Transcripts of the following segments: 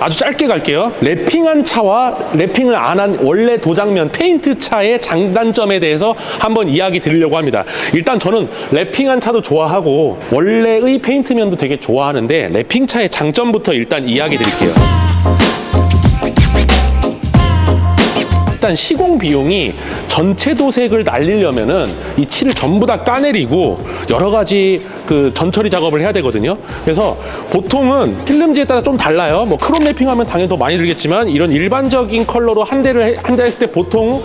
아주 짧게 갈게요. 랩핑한 차와 랩핑을 안 한 원래 도장면 페인트 차의 장단점에 대해서 한번 이야기 드리려고 합니다. 일단 저는 랩핑한 차도 좋아하고 원래의 페인트면도 되게 좋아하는데 랩핑 차의 장점부터 일단 이야기 드릴게요. 일단 시공 비용이 전체 도색을 날리려면은 이 칠을 전부 다 까내리고 여러 가지 그 전처리 작업을 해야 되거든요. 그래서 보통은 필름지에 따라 좀 달라요. 뭐 크롬 랩핑하면 당연히 더 많이 들겠지만 이런 일반적인 컬러로 한 대를 해- 한대 했을 때 보통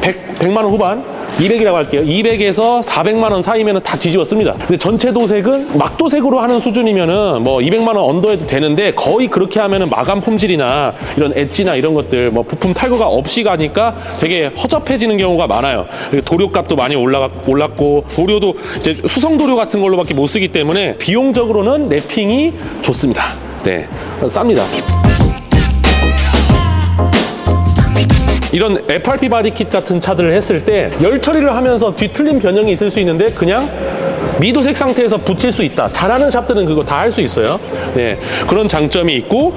100, 100만 원 후반 200이라고 할게요. 200에서 400만 원 사이면은 다 뒤집었습니다. 근데 전체 도색은 막도색으로 하는 수준이면은 뭐 200만 원 언더해도 되는데 거의 그렇게 하면은 마감 품질이나 이런 엣지나 이런 것들 뭐 부품 탈거가 없이 가니까 되게 허접해지는 경우가 많아요. 도료값도 많이 올라가, 올랐고 도료도 이제 수성 도료 같은 걸로밖에 못 쓰기 때문에 비용적으로는 랩핑이 좋습니다. 네, 쌉니다. 이런 FRP 바디킷 같은 차들을 했을 때 열 처리를 하면서 뒤틀린 변형이 있을 수 있는데 그냥 미도색 상태에서 붙일 수 있다. 잘하는 샵들은 그거 다 할 수 있어요. 네, 그런 장점이 있고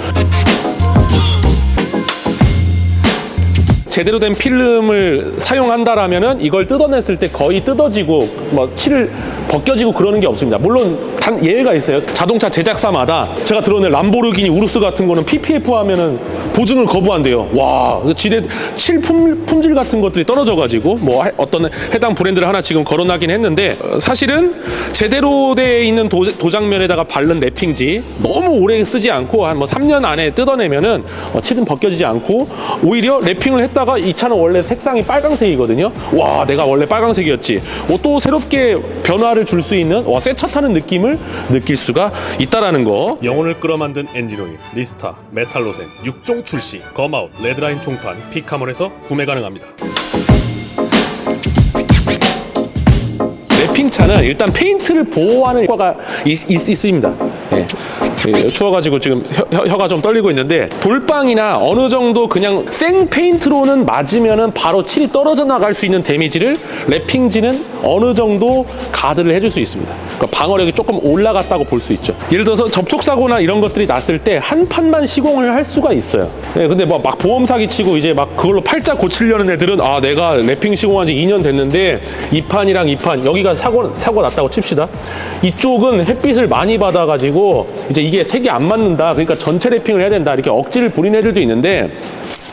제대로 된 필름을 사용한다라면은 이걸 뜯어냈을 때 거의 뜯어지고 뭐 칠을 벗겨지고 그러는 게 없습니다. 물론 단 예외가 있어요. 자동차 제작사마다 제가 들어오는 람보르기니 우루스 같은 거는 PPF 하면은 보증을 거부한대요. 와, 그 지대 칠 품, 품질 같은 것들이 떨어져가지고 뭐 해- 어떤 해당 브랜드를 하나 지금 거론하긴 했는데 어, 사실은 제대로 돼 있는 도, 도장면에다가 바른 랩핑지 너무 오래 쓰지 않고 한 뭐 3년 안에 뜯어내면은 어, 칠은 벗겨지지 않고 오히려 랩핑을 했다 가 이 차는 원래 색상이 빨강색이거든요. 와, 내가 원래 빨강색이었지. 어, 또 새롭게 변화를 줄 수 있는 와, 새 차 타는 느낌을 느낄 수가 있다라는 거. 영혼을 끌어만든 엔진오일, 리스타, 메탈로센, 6종 출시, 검아웃, 레드라인 총판, 피카몰에서 구매 가능합니다. 랩핑 차는 일단 페인트를 보호하는 효과가 있, 습니다 예, 추워가지고 지금 혀, 가좀 떨리고 있는데 돌빵이나 어느 정도 그냥 생 페인트로는 맞으면은 바로 칠이 떨어져 나갈 수 있는 데미지를 랩핑지는 어느 정도 가드를 해줄 수 있습니다. 그러니까 방어력이 조금 올라갔다고 볼 수 있죠. 예를 들어서 접촉 사고나 이런 것들이 났을 때 한 판만 시공을 할 수가 있어요. 예, 근데 뭐 막 보험 사기 치고 이제 막 그걸로 팔자 고치려는 애들은 아 내가 랩핑 시공한 지 2년 됐는데 이 판이랑 이 판 여기가 사고 사고 났다고 칩시다. 이쪽은 햇빛을 많이 받아가지고 이제 이게 색이 안 맞는다. 그러니까 전체 랩핑을 해야 된다. 이렇게 억지를 부리는 애들도 있는데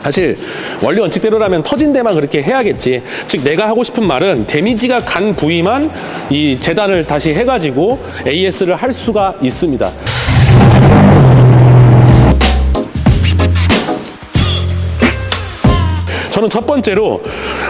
사실 원리 원칙대로라면 터진 데만 그렇게 해야겠지. 즉 내가 하고 싶은 말은 데미지가 간 부위만 이 재단을 다시 해가지고 AS를 할 수가 있습니다. 저는 첫 번째로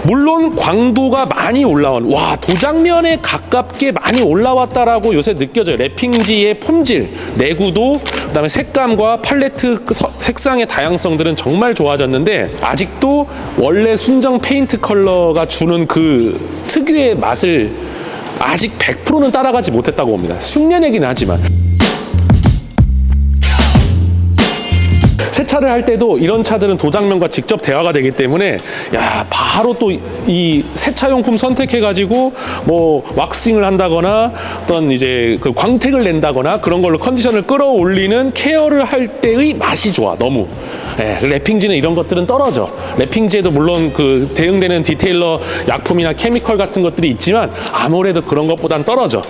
물론 광도가 많이 올라온 와 도장면에 가깝게 많이 올라왔다라고 요새 느껴져요. 랩핑지의 품질 내구도 그다음에 색감과 팔레트 그 서- 색상의 다양성들은 정말 좋아졌는데 아직도 원래 순정 페인트 컬러가 주는 그 특유의 맛을 아직 100%는 따라가지 못했다고 봅니다. 흉내내긴 하지만 세차를 할 때도 이런 차들은 도장면과 직접 대화가 되기 때문에 야 바로 또 이 세차용품 선택해가지고 뭐 왁싱을 한다거나 어떤 이제 그 광택을 낸다거나 그런 걸로 컨디션을 끌어올리는 케어를 할 때의 맛이 좋아 너무. 예, 랩핑지는 이런 것들은 떨어져. 랩핑지에도 물론 그 대응되는 디테일러 약품이나 케미컬 같은 것들이 있지만 아무래도 그런 것보단 떨어져.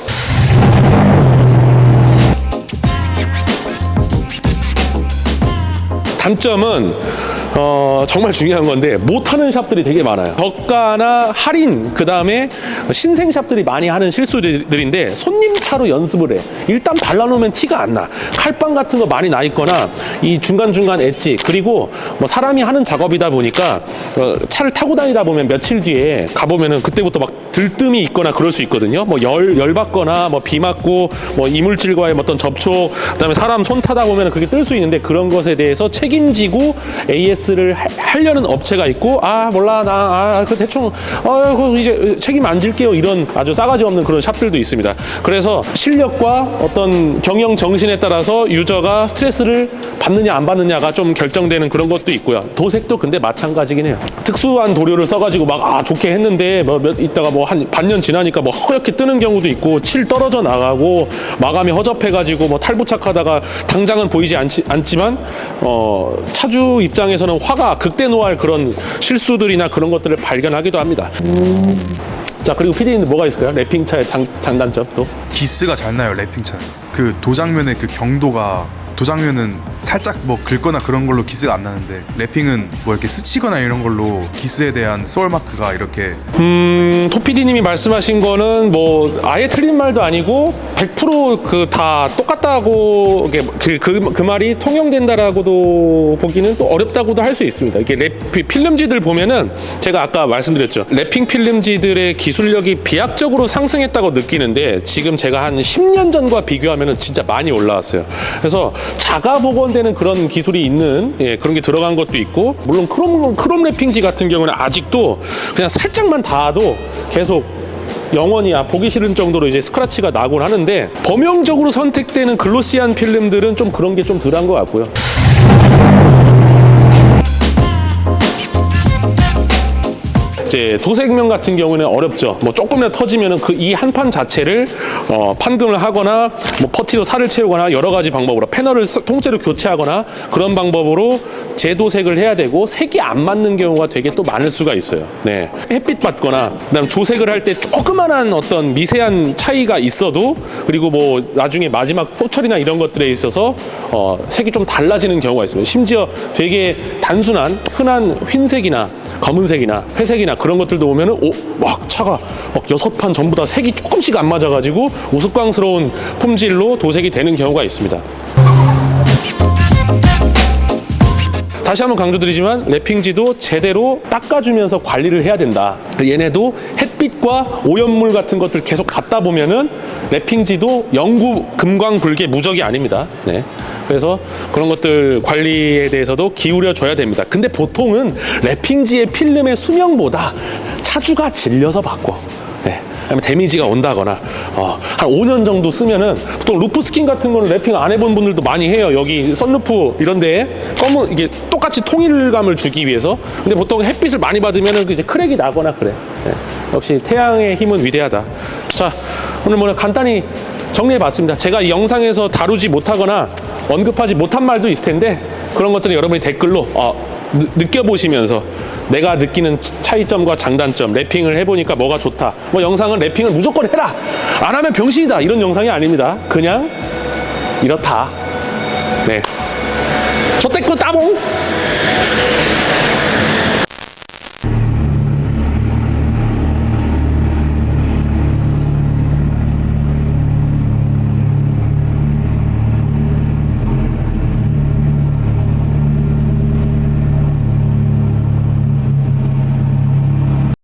단점은 어, 정말 중요한 건데 못하는 샵들이 되게 많아요. 저가나 할인 그 다음에 신생 샵들이 많이 하는 실수들인데 손님 차로 연습을 해. 일단 발라놓으면 티가 안 나. 칼빵 같은 거 많이 나 있거나 이 중간 중간 엣지 그리고 뭐 사람이 하는 작업이다 보니까 어, 차를 타고 다니다 보면 며칠 뒤에 가보면은 그때부터 막 들뜸이 있거나 그럴 수 있거든요. 뭐 열 열 받거나 뭐 비 맞고 뭐 이물질과의 어떤 접촉 그다음에 사람 손 타다 보면 그게 뜰 수 있는데 그런 것에 대해서 책임지고 AS 를 하려는 업체가 있고 아 몰라 나아그 대충 어그 이제 책임 안 질게요 이런 아주 싸가지 없는 그런 샵들도 있습니다. 그래서 실력과 어떤 경영 정신에 따라서 유저가 스트레스를 받느냐 안 받느냐가 좀 결정되는 그런 것도 있고요. 도색도 근데 마찬가지긴 해요. 특수한 도료를 써가지고 막 아 좋게 했는데 뭐 몇 있다가 뭐 한 반년 지나니까 뭐 허옇게 뜨는 경우도 있고 칠 떨어져 나가고 마감이 허접해가지고 뭐 탈부착하다가 당장은 보이지 않지, 않지만 어 차주 입장에서는 화가 극대노할 그런 실수들이나 그런 것들을 발견하기도 합니다. 자 그리고 PD는 뭐가 있을까요? 랩핑 차의 장, 장단점 또? 기스가 잘 나요 랩핑 차는 그 도장면의 그 경도가 도장면은 살짝 뭐 긁거나 그런 걸로 기스가 안 나는데 랩핑은 뭐 이렇게 스치거나 이런 걸로 기스에 대한 소울 마크가 이렇게 음, 토피디님이 말씀하신 거는 뭐 아예 틀린 말도 아니고 100%그 다 똑같다고 그, 그, 그 말이 통용된다라고도 보기는 또 어렵다고도 할 수 있습니다. 이게 랩 필름지들 보면은 제가 아까 말씀드렸죠. 랩핑 필름지들의 기술력이 비약적으로 상승했다고 느끼는데 지금 제가 한 10년 전과 비교하면은 진짜 많이 올라왔어요. 그래서 자가 복원되는 그런 기술이 있는 예, 그런 게 들어간 것도 있고 물론 크롬 크롬 랩핑지 같은 경우는 아직도 그냥 살짝만 닿아도 계속 영원히 아, 보기 싫은 정도로 이제 스크래치가 나곤 하는데 범용적으로 선택되는 글로시한 필름들은 좀 그런 게 좀 덜한 것 같고요. 이제 도색면 같은 경우는 어렵죠. 뭐 조금이라도 터지면은 그이 한 판 자체를 어, 판금을 하거나 뭐 퍼티로 살을 채우거나 여러 가지 방법으로 패널을 스- 통째로 교체하거나 그런 방법으로 재도색을 해야 되고 색이 안 맞는 경우가 되게 또 많을 수가 있어요. 네. 햇빛 받거나 그다음 조색을 할 때 조그만한 어떤 미세한 차이가 있어도 그리고 뭐 나중에 마지막 포철이나 이런 것들에 있어서 어, 색이 좀 달라지는 경우가 있습니다. 심지어 되게 단순한 흔한 흰색이나 검은색이나 회색이나 그런 것들도 보면은 오, 막 차가 막 여섯 판 전부 다 색이 조금씩 안 맞아가지고 우스꽝스러운 품질로 도색이 되는 경우가 있습니다. 다시 한번 강조드리지만 랩핑지도 제대로 닦아주면서 관리를 해야 된다. 얘네도 햇빛과 오염물 같은 것들 계속 갖다 보면은 랩핑지도 영구 금광불개 무적이 아닙니다. 네. 그래서 그런 것들 관리에 대해서도 기울여 줘야 됩니다. 근데 보통은 랩핑지의 필름의 수명보다 차주가 질려서 바꿔. 네. 아니면 데미지가 온다거나 어, 한 5년 정도 쓰면은 보통 루프 스킨 같은 거는 랩핑 안 해본 분들도 많이 해요. 여기 썬루프 이런 데에 검은 이게 똑같이 통일감을 주기 위해서. 근데 보통 햇빛을 많이 받으면은 그 이제 크랙이 나거나 그래. 네. 역시 태양의 힘은 위대하다. 자, 오늘 뭐 간단히 정리해 봤습니다. 제가 이 영상에서 다루지 못하거나 언급하지 못한 말도 있을 텐데 그런 것들은 여러분이 댓글로 어, 느, 느껴보시면서 내가 느끼는 차이점과 장단점 랩핑을 해보니까 뭐가 좋다. 뭐 영상은 랩핑을 무조건 해라! 안 하면 병신이다! 이런 영상이 아닙니다. 그냥 이렇다. 네저 댓글 따봉